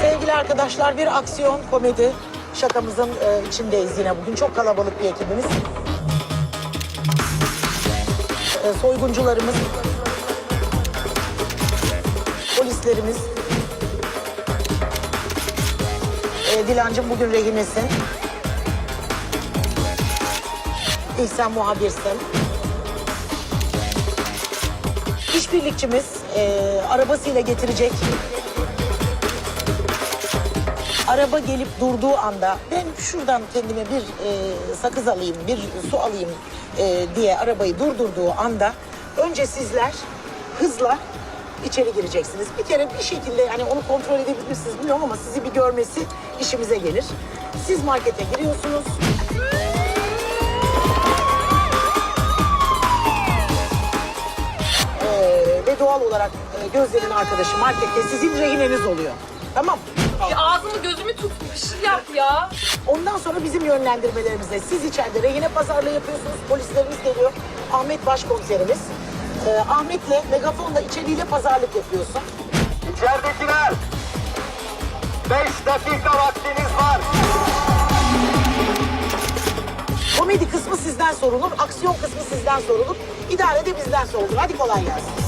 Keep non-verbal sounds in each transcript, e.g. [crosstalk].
Sevgili arkadaşlar bir aksiyon komedi şakamızın e, içindeyiz yine bugün. Çok kalabalık bir ekibimiz. E, soyguncularımız, polislerimiz. E, Dilancım bugün rehinesin. İhsan muhabirsin. İşbirlikçimiz e, arabasıyla getirecek araba gelip durduğu anda ben şuradan kendime bir e, sakız alayım, bir su alayım e, diye arabayı durdurduğu anda önce sizler hızla içeri gireceksiniz. Bir kere bir şekilde hani onu kontrol edebilir misiniz bilmiyorum ama sizi bir görmesi işimize gelir. Siz markete giriyorsunuz. Ve doğal olarak e, Gözde'nin arkadaşı markette sizin rehineniz oluyor. Tamam? Ya ağzımı gözümü tut bir şey yap ya. Ondan sonra bizim yönlendirmelerimizle siz içeride rehine pazarlığı yapıyorsunuz. Polislerimiz geliyor. Ahmet başkomiserimiz. Ee, Ahmet'le megafonla içeriğiyle pazarlık yapıyorsun. İçeridekiler. Beş dakika vaktiniz var. Komedi kısmı sizden sorulur. Aksiyon kısmı sizden sorulur. İdare de bizden sorulur. Hadi kolay gelsin.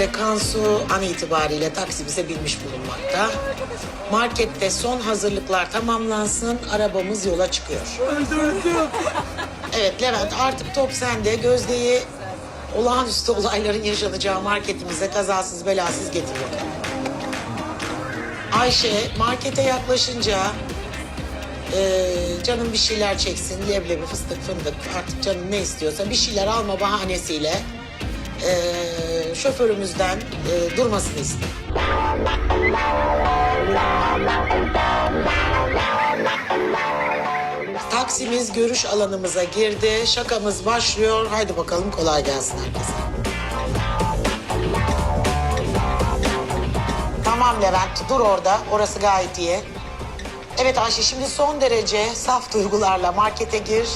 Gözde Kansu an itibariyle taksimize binmiş bulunmakta. Markette son hazırlıklar tamamlansın, arabamız yola çıkıyor. Evet Levent artık top sende. Gözde'yi olağanüstü olayların yaşanacağı marketimize kazasız belasız getiriyor. Ayşe markete yaklaşınca eee canım bir şeyler çeksin, leblebi, fıstık, fındık artık canım ne istiyorsa bir şeyler alma bahanesiyle eee, şoförümüzden eee, durmasını istiyor. Taksimiz görüş alanımıza girdi. Şakamız başlıyor. Haydi bakalım kolay gelsin herkese. Tamam Levent dur orada. Orası gayet iyi. Evet Ayşe şimdi son derece saf duygularla markete gir.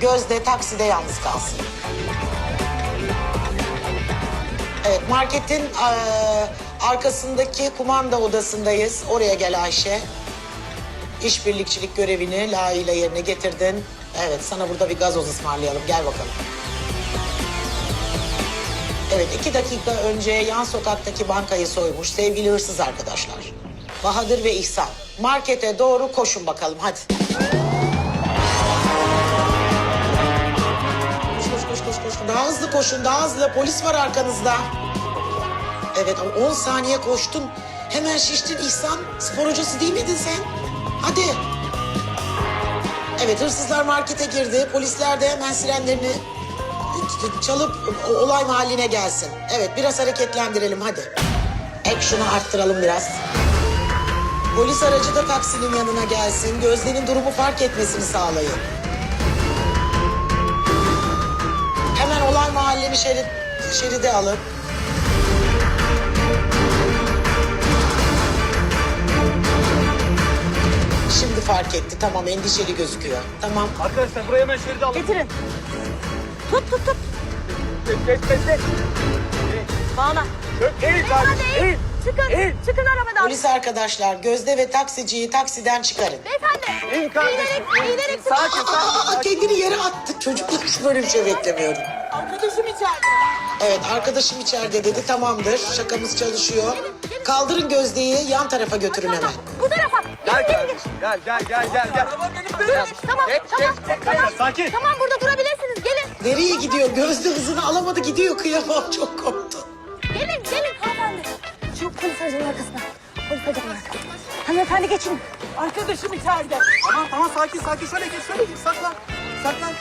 Gözde takside yalnız kalsın. Marketin eee, arkasındaki kumanda odasındayız. Oraya gel Ayşe. İşbirlikçilik görevini layığıyla yerine getirdin. Evet sana burada bir gazoz ısmarlayalım. Gel bakalım. Evet iki dakika önce yan sokaktaki bankayı soymuş sevgili hırsız arkadaşlar. Bahadır ve İhsan. Markete doğru koşun bakalım hadi. Koş koş koş koş koş. Daha hızlı koşun daha hızlı. Polis var arkanızda. Evet ama 10 saniye koştun. Hemen şiştin İhsan. Spor hocası değil miydin sen? Hadi. Evet hırsızlar markete girdi. Polisler de hemen sirenlerini çalıp olay mahalline gelsin. Evet biraz hareketlendirelim hadi. Action'ı arttıralım biraz. Polis aracı da taksinin yanına gelsin. Gözde'nin durumu fark etmesini sağlayın. Hemen olay mahalleni şerit, şeride alın. Fark etti. Tamam endişeli gözüküyor. Tamam. Arkadaşlar buraya hemen şeridi alın. Getirin. Tut tut tut. Geç geç geç. geç. Bağla. Çök, eğil kardeşim, eğil. Çıkın. Eğil. Çıkın arabadan. Polis arkadaşlar Gözde ve taksiciyi taksiden çıkarın. Beyefendi. İn kardeşim. Eğilerek, eğilerek Sakin Aa, sakin. kendini yere attı. Çocuklar hiç böyle bir şey beklemiyordum. Arkadaşım içeride. Evet arkadaşım içeride dedi tamamdır. Şakamız çalışıyor. Kaldırın Gözde'yi yan tarafa götürün hemen. Bu tarafa. Gel kardeşim. Gel gel gel gel. gel. gelin. Tamam, Geç, tamam, geç, geç. tamam. Sakin. Tamam, burada durabilirsiniz. Gelin. Nereye gidiyor? Gözde hızını alamadı gidiyor kıyamam çok korktu. Gelin, gelin hanımefendi. Şu polis aracının arkasına. Polis aracının arkasına. Hanımefendi geçin. Arkadaşım içeride. Tamam tamam sakin sakin. Şöyle geç şöyle geç. Saklan. Saklan.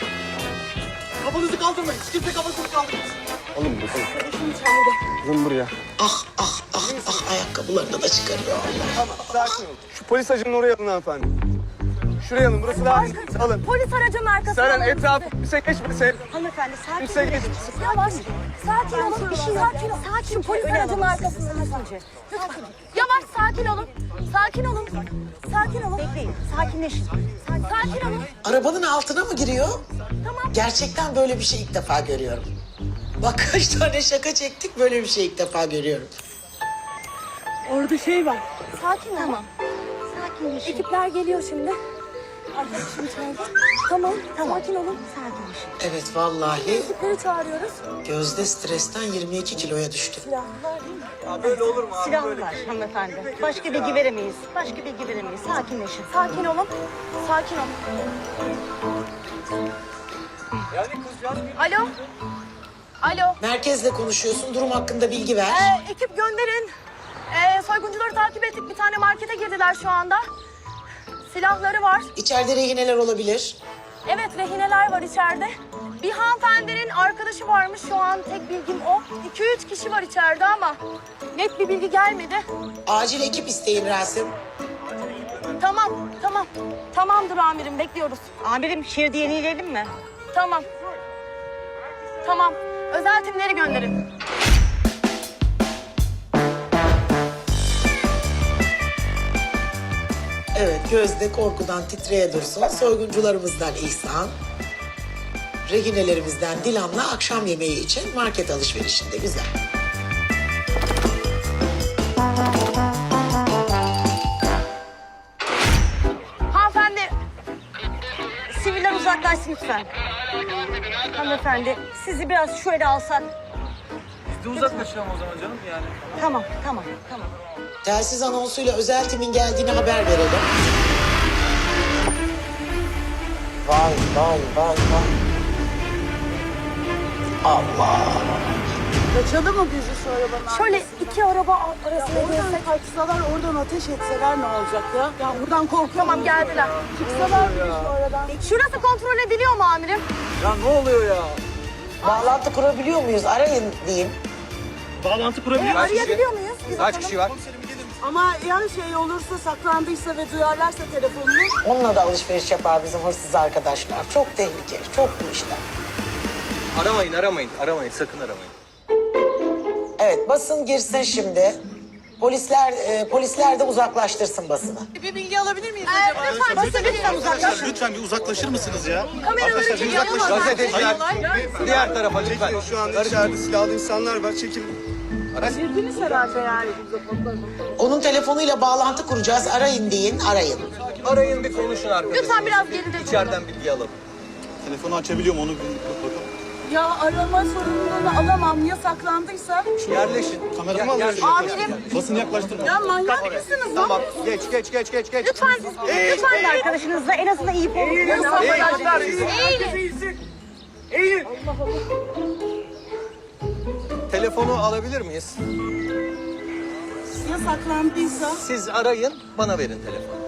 Kafanızı kaldırmayın. Hiç kimse kafasını kaldırmasın. Oğlum bu Arkadaşım içeride. Kızım buraya. Ah ah ah ah ayakkabılarını da çıkarıyor Allah. Tamam sakin ol. Şu polis acının oraya alın hanımefendi. Şuraya alın. Burası daha iyi. Alın. Polis aracının arkasına. Seren alın etrafı bizi. kimse geçmesin. Hanımefendi sakin Kimse olun. geçmesin. Yavaş. Sakin olun. Bir şey sakin ol. Sakin. Polis aracının arkasında önce. Lütfen. Yavaş sakin olun. Sakin olun. Sakin olun. Bekleyin. Sakinleşin. Sakin, sakin olun. Arabanın altına mı giriyor? Tamam. Gerçekten böyle bir şey ilk defa görüyorum. Bak [laughs] kaç tane şaka çektik böyle bir şey ilk defa görüyorum. Orada şey var. Sakin ol. Tamam. Sakinleşin. Ekipler geliyor şimdi. Arkadaşım çağırdı. Tamam. Tamam. Sakin olun. Sakinleşin. Evet vallahi Ekipleri çağırıyoruz. Gözde stresten 22 kiloya düştü. Silahlar değil mi? Ya böyle olur mu abi? Silah Böyle. var hanımefendi. Başka bilgi veremeyiz. Başka bilgi veremeyiz. Sakinleşin. Sakin olun. Sakin olun. Yani kızcağız bir Alo. Alo. Merkezle konuşuyorsun durum hakkında bilgi ver. Ee, ekip gönderin. Ee, soyguncuları takip ettik. Bir tane markete girdiler şu anda. Silahları var. İçeride rehineler olabilir. Evet rehineler var içeride. Bir hanımefendinin arkadaşı varmış şu an tek bilgim o. 2-3 kişi var içeride ama net bir bilgi gelmedi. Acil ekip isteyin Rasim. Tamam, tamam. Tamamdır amirim bekliyoruz. Amirim şehirde yenileyelim mi? Tamam. Tamam. Özel timleri gönderin. Evet Gözde korkudan titreye dursun. Soyguncularımızdan İhsan. Rehinelerimizden Dilan'la akşam yemeği için market alışverişinde güzel. Hanımefendi Siviller uzaklaşsın lütfen. Hanımefendi sizi biraz şöyle alsak. De uzaklaşalım o zaman canım yani. Tamam, tamam, tamam. Telsiz anonsuyla özel timin geldiğini haber verelim. Vay vay vay vay. Allah. Kaçalım mı bizi şu arabanın şöyle iki araba arasına Oradan girsek. kaçsalar oradan ateş etseler ne olacak ya? Ya buradan korkuyorum. Tamam geldiler. Çıksalar bile şu aradan. Şurası kontrol ediliyor mu amirim? Ya ne oluyor ya? Bağlantı kurabiliyor muyuz? Arayın diyeyim. Bağlantı kurabiliyor Arayabiliyor muyuz? Biz Kaç kişi var? Ama yani şey olursa saklandıysa ve duyarlarsa telefonunu Onunla da alışveriş yapar bizim hırsız arkadaşlar. Çok tehlikeli, çok bu işler. Aramayın, aramayın, aramayın. Sakın aramayın. Evet basın girsin şimdi. Polisler e, polisler de uzaklaştırsın basını. bir bilgi alabilir miyiz Ee, lütfen basın lütfen uzaklaşın. Lütfen bir uzaklaşır mısınız ya? Kameraları çekiyorum. Gazeteciler diğer tarafa lütfen. Şu anda içeride silahlı insanlar var. Çekil. Girdiniz herhalde yani. Onun telefonuyla bağlantı kuracağız. Arayın deyin, arayın. Arayın bir konuşun arkadaşlar. Lütfen biraz geride durun. İçeriden bilgi alalım. Telefonu açabiliyorum onu bir bakalım. Ya arama sorumluluğunu alamam. Ya saklandıysa? Yerleşin. Kameramı alıyorsun. Amirim Basını yaklaştırma. Ya manyak mısınız? Tamam, geç, geç, geç, geç, geç. lütfen lütfen Bir arkadaşınızla en azından iyi olun. Arkadaşlar, Eğilin. Telefonu alabilir miyiz? Ya saklandıysa? Siz arayın, bana verin telefonu.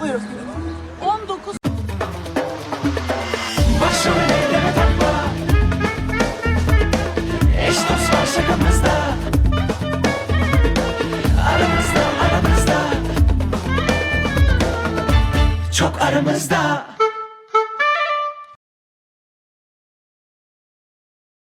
Buyurun. 19 Başım